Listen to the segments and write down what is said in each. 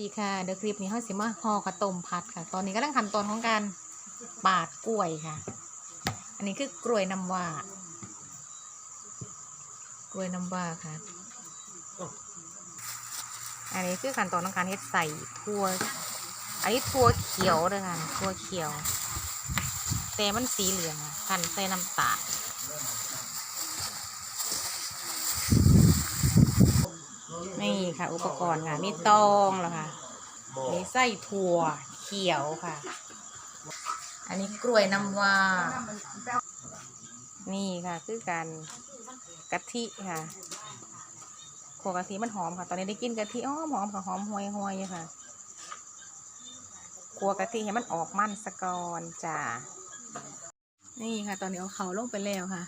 ดีค่ะเดี๋ยวคลิปนี้เขาสิมาห่อข้าวต้มผัดค่ะ ตอนนี้ก็ตั้งขั้นตอนของการปาดกล้วยค่ะ อันนี้คือกล้วยน้ำว้ากล้วยน้ำว้าค่ะ อันนี้คือขั้นตอนของการเฮ็ดใส่ถั่วอันนี้ถั่วเขียวเลยค่ะถั่วเขียวแต่มันสีเหลืองอะหั่นใส่น้ำตาล นี่ค่ะ อุปกรณ์ค่ะ มีตองแล้วค่ะมีไส้ถั่วเขียวค่ะ อันนี้กล้วยน้ำว้านี่ค่ะ คือการกะทิค่ะขัวกะทิมันหอมค่ะ ตอนนี้ได้กินกะทิอ้อหอมค่ะหอมห่วยห่วยค่ะขัวกะทิให้มันออกมันสะกอนจ้านี่ค่ะ ตอนนี้เอาเขาลงไปแล้วค่ะ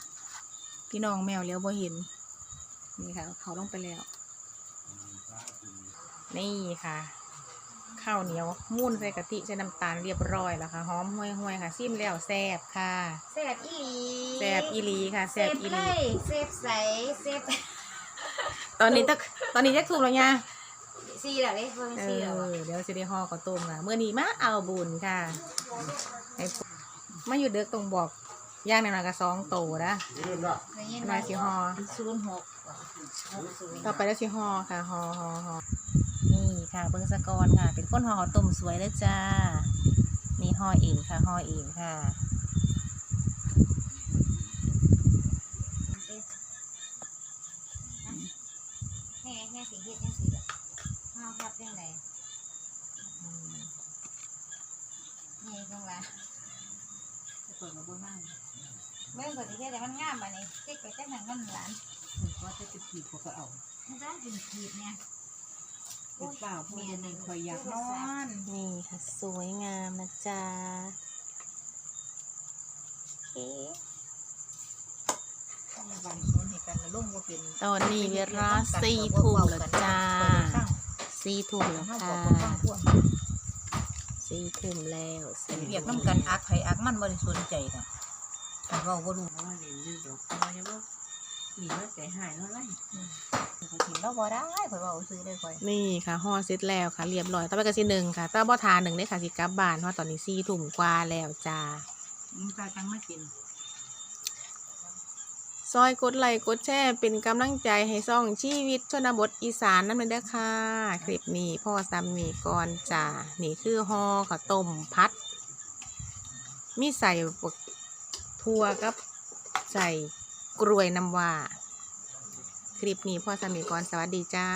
พี่น้องแมวเลี้ยวบ่เห็น นี่ค่ะเอาเขาลงไปแล้ว นี่ค่ะ ข้าวเหนียวมุ่นใส่กะทิใส่น้ำตาลเรียบร้อยแล้วค่ะหอมห่วยห่วยๆค่ะซิมแล้วแซ่บค่ะเซฟอีหลีแซ่บอีหลีค่ะเซแซ่บฟอีหเลลียเซฟใสเซฟตอนนี้ตักตอนนี้ยักถูกแล้วเนี่ยซีเหรอเลยเพิ่งเอซีเหรออเดี๋ยวสิได้ห่อข้าวต้มค่ะเมื่อนี้มาเอาบุญค่ะให้พวกมาอยู่เด็กตรงบอก ย่างในอยๆก็สองโตนะได้ยินมาสิห่อศูนย์หกหกศูนย์ต่อไปแล้วสิห่อค่ะห่อห่อห่อนี่ค่ะเบิ้งสะกอนค่ะ เป็นก้นห่อข้าวต้มสวยเลยจ้า นี่ห่อเองค่ะห่อเองค่ะแห่แห่สีเฮ็ดแห่สีเหรอห้าวพับยังไงอืมแห่ตรงละเปิดมาบ้าง เมื่อก่อนที่เฮ็ดแต่มันงามอันนี้เจ๊กไปจังหันมันหลานว่าจะจะผีเขาก็เอามันจะกินขีดเนี่ยเป็นเปล่าพวกนี้ในคอยอยากนอนนี่ค่ะสวยงามนะจ๊ะโอเคบางคนให้กันลุ่มว่าเป็นตอนนี้เวลาสี่ทุ่มแล้วจ้าสี่ทุ่มแล้วห้าค่ะบอกว่าพวกสี่ทุ่มแล้วสี่เรียกน้ำกันอักไผอักมันบริสุทธิ์ใจนะ แต่เราก็รู้ว่าเรียนดื้อดอกเพราะว่าจะว่ามีว่าใจหายแล้วไรเขาถิ่นเราบ่ได้ข่อยว่าเอาซื้อได้ข่อยนี่ค่ะห่อเสร็จแล้วค่ะเรียบร้อยต่อไปก็สิหนึ่งค่ะต่อบ่ทานหนึ่งได้ค่ะสิกลับบ้านเพราะตอนนี้สี่ทุ่มกว่าแล้วจ้ามึงตาจังไม่กินซอยกดไลค์กดแชร์เป็นกำลังใจให้ซ่องชีวิตชนบทอีสานนั่นเลยเด้อค่ะ คลิปนี้พ่อซ้ำนี่ก่อนจ้านี่คือห่อข้าวต้มพัด มีใส่ พัวกับใส่กลวยน้ำว่า คลิปนี้พ่อสามีก่อนสวัสดีจ้า